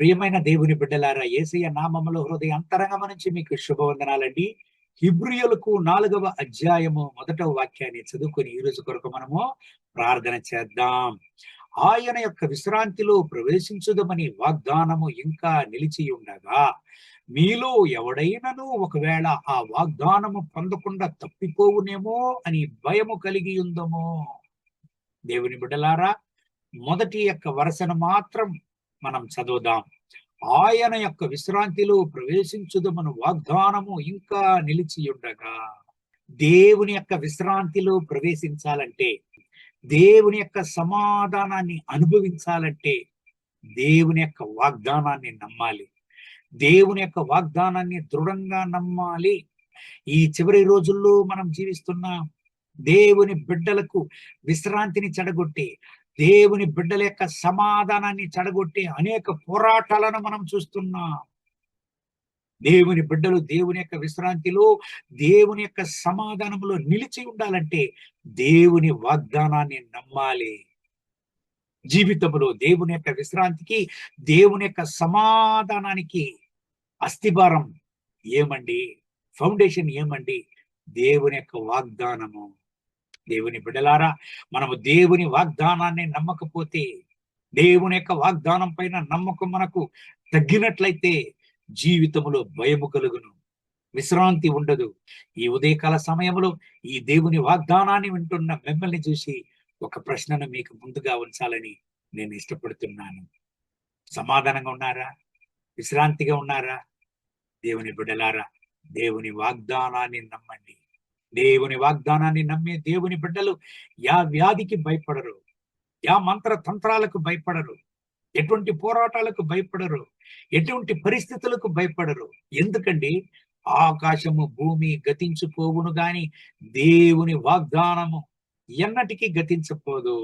ప్రియమైన దేవుని బిడ్డలారా ఏసయ్య నామములో హృదయ అంతరంగం నుంచి మీకు శుభవందనాలండి. హిబ్రియులకు నాలుగవ అధ్యాయము మొదట వాక్యాన్ని చదువుకొని ఈ రోజు కొరకు మనము ప్రార్థన చేద్దాం. ఆయన యొక్క విశ్రాంతిలో ప్రవేశించుదమని వాగ్దానము ఇంకా నిలిచి ఉండగా మీలో ఎవడైనను ఒకవేళ ఆ వాగ్దానము పొందకుండా తప్పిపోవునేమో అని భయము కలిగి ఉందమో? దేవుని బిడ్డలారా మొదటి యొక్క వరసను మాత్రం మనం చదువుదాం. ఆయన యొక్క విశ్రాంతిలో ప్రవేశించుదమను వాగ్దానము ఇంకా నిలిచి ఉండగా దేవుని యొక్క విశ్రాంతిలో ప్రవేశించాలంటే దేవుని యొక్క సమాధానాన్ని అనుభవించాలంటే దేవుని యొక్క వాగ్దానాన్ని నమ్మాలి. దేవుని యొక్క వాగ్దానాన్ని దృఢంగా నమ్మాలి. ఈ చివరి రోజుల్లో మనం జీవిస్తున్నాం దేవుని బిడ్డలకు విశ్రాంతిని చెడగొట్టి దేవుని బిడ్డల యొక్క సమాధానాన్ని చెడగొట్టే అనేక పోరాటాలను మనం చూస్తున్నాం. దేవుని బిడ్డలు దేవుని యొక్క విశ్రాంతిలో దేవుని యొక్క సమాధానంలో నిలిచి ఉండాలంటే దేవుని వాగ్దానాన్ని నమ్మాలి. జీవితంలో దేవుని యొక్క విశ్రాంతికి దేవుని యొక్క సమాధానానికి అస్థిభారం ఏమండి? ఫౌండేషన్ ఏమండి? దేవుని యొక్క వాగ్దానము. దేవుని బిడ్డలారా మనము దేవుని వాగ్దానాన్ని నమ్మకపోతే దేవుని యొక్క వాగ్దానం పైన నమ్మకం మనకు తగ్గినట్లయితే జీవితంలో భయము కలుగును విశ్రాంతి ఉండదు. ఈ ఉదయకాల సమయంలో ఈ దేవుని వాగ్దానాన్ని వింటున్న మిమ్మల్ని చూసి ఒక ప్రశ్నను మీకు ముందుగా ఉంచాలని నేను ఇష్టపడుతున్నాను. సమాధానంగా ఉన్నారా? విశ్రాంతిగా ఉన్నారా? దేవుని బిడ్డలారా దేవుని వాగ్దానాన్ని నమ్మండి. దేవుని వాగ్దానాన్ని నమ్మే దేవుని బిడ్డలు యా వ్యాధికి భయపడరు యా మంత్ర తంత్రాలకు భయపడరు ఎటువంటి పోరాటాలకు భయపడరు ఎటువంటి పరిస్థితులకు భయపడరు. ఎందుకండి? ఆకాశము భూమి గతించిపోవును గాని దేవుని వాగ్దానము ఎన్నటికీ గతించపోదు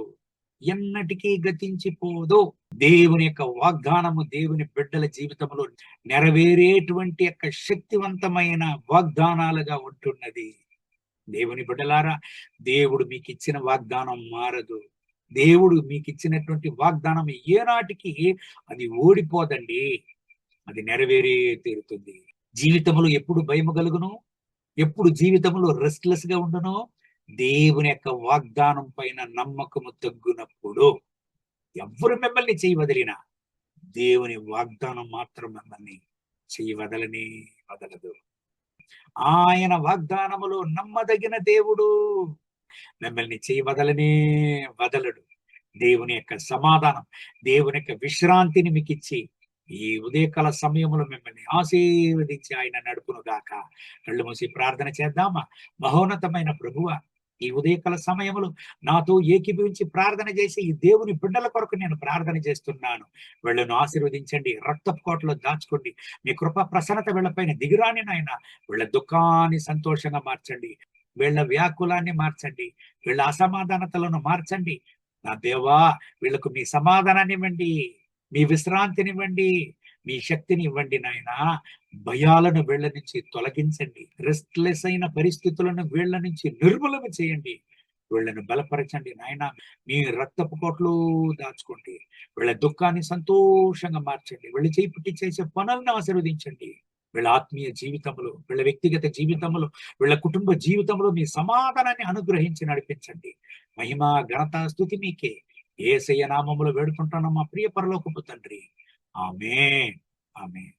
ఎన్నటికీ గతించిపోదు. దేవుని యొక్క వాగ్దానము దేవుని బిడ్డల జీవితంలో నెరవేరేటువంటి యొక్క శక్తివంతమైన వాగ్దానాలుగా ఉంటున్నది. దేవుని బిడ్డలారా దేవుడు మీకు ఇచ్చిన వాగ్దానం మారదు. దేవుడు మీకు ఇచ్చినటువంటి వాగ్దానం ఏనాటికి అది ఓడిపోదండి. అది నెరవేరే తీరుతుంది. జీవితంలో ఎప్పుడు భయము కలుగును? ఎప్పుడు జీవితంలో రెస్ట్లెస్గా ఉండను? దేవుని యొక్క వాగ్దానం పైన నమ్మకము తగ్గునప్పుడు ఎవరు మిమ్మల్ని చేయి వదిలినా దేవుని వాగ్దానం మాత్రం మిమ్మల్ని చెయ్యి వదలనే వదలదు. ఆయన వాగ్దానములో నమ్మదగిన దేవుడు. మిమ్మల్ని చేయి వదలనే వదలడు. దేవుని యొక్క సమాధానం దేవుని యొక్క విశ్రాంతిని మీకు ఇచ్చి ఈ ఉదయకాల సమయంలో మిమ్మల్ని ఆశీర్వదించి ఆయన నడుపును గాక కళ్ళు మూసి ప్రార్థన చేద్దామా? మహోన్నతమైన ప్రభువ ఈ ఉదయకాల సమయంలో నాతో ఏకీభవించి ప్రార్థన చేసి ఈ దేవుని బిడ్డల కొరకు నేను ప్రార్థన చేస్తున్నాను. వీళ్ళను ఆశీర్వదించండి రక్తపు కోటలో దాచుకోండి. మీ కృప ప్రసన్నత వీళ్ళపైన దిగిరాని నాయన వీళ్ళ దుఃఖాన్ని సంతోషంగా మార్చండి. వీళ్ళ వ్యాకులాన్ని మార్చండి. వీళ్ళ అసమాధానతలను మార్చండి. నా దేవా వీళ్ళకు మీ సమాధానాన్ని ఇవ్వండి. మీ విశ్రాంతినివ్వండి మీ శక్తిని ఇవ్వండి నాయన. భయాలను వీళ్ళ నుంచి తొలగించండి. రెస్ట్లెస్ అయిన పరిస్థితులను వీళ్ళ నుంచి నిర్మూలన చేయండి. వీళ్ళని బలపరచండి నాయన. మీ రక్తపు కోట్లు దాచుకోండి. వీళ్ళ దుఃఖాన్ని సంతోషంగా మార్చండి. వీళ్ళ చేయి పుట్టి చేసే పనులను ఆశీర్వదించండి. వీళ్ళ ఆత్మీయ జీవితంలో వీళ్ళ వ్యక్తిగత జీవితంలో వీళ్ళ కుటుంబ జీవితంలో మీ సమాధానాన్ని అనుగ్రహించి నడిపించండి. మహిమ ఘనత స్థుతి మీకే. ఏసయ్య నామములు వేడుకుంటున్నాం మా ప్రియ పరలోకపు తండ్రి. Amém. Amém.